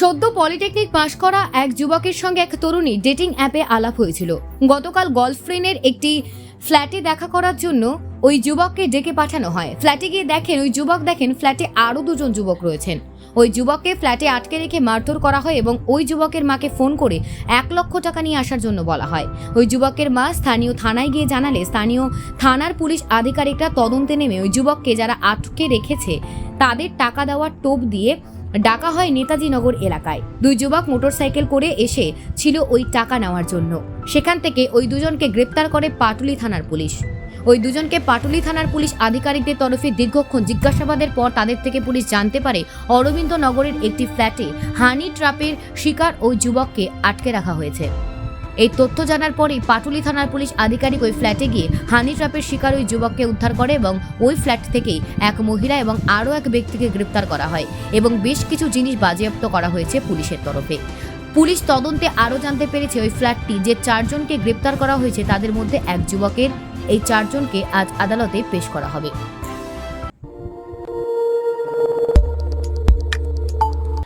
সদ্য পলিটেকনিক পাশ করা এক যুবকের সঙ্গে এক তরুণী ডেটিং অ্যাপে আলাপ হয়েছিল। গতকাল গলফ্রেন্ডের একটি ফ্ল্যাটে দেখা করার জন্য ওই যুবককে ডেকে পাঠানো হয়। ফ্ল্যাটে গিয়ে দেখেন, ওই যুবক দেখেন ফ্ল্যাটে আরও দুজন যুবক রয়েছেন। ওই যুবককে ফ্ল্যাটে আটকে রেখে মারধর করা হয় এবং ওই যুবকের মাকে ফোন করে এক লক্ষ টাকা নিয়ে আসার জন্য বলা হয়। ওই যুবকের মা স্থানীয় থানায় গিয়ে জানালে, স্থানীয় থানার পুলিশ আধিকারিকরা তদন্তে নেমে ওই যুবককে যারা আটকে রেখেছে, তাদের টাকা দেওয়ার টোপ দিয়ে ডাকা হয় নেতাজি নগর এলাকায়। দুই যুবক মোটরসাইকেল করে এসে ছিল ওই টাকা নেওয়ার জন্য। সেখান থেকে ওই দুজনকে গ্রেপ্তার করে পাটুলি থানার পুলিশ। ওই দুজনকে পাটুলি থানার পুলিশ আধিকারিকদের তরফে দীর্ঘক্ষণ জিজ্ঞাসাবাদের পর তাদের থেকে পুলিশ জানতে পারে অরবিন্দ নগরের একটি ফ্ল্যাটে হানি ট্রাপের শিকার ওই যুবককে আটকে রাখা হয়েছে। এই তথ্য জানার পরেই পাটুলি থানার পুলিশ আধিকারিক ওই ফ্ল্যাটে গিয়ে হানি ট্রাপের শিকার ওই যুবককে উদ্ধার করে এবং ওই ফ্ল্যাট থেকেই এক মহিলা এবং আরও এক ব্যক্তিকে গ্রেপ্তার করা হয় এবং বেশ কিছু জিনিস বাজেয়াপ্ত করা হয়েছে পুলিশের তরফে। পুলিশ তদন্তে আরও জানতে পেরেছে ওই ফ্ল্যাটটি যে চারজনকে গ্রেপ্তার করা হয়েছে তাদের মধ্যে এক যুবকের, এই চারজনকে আজ আদালতে পেশ করা হবে।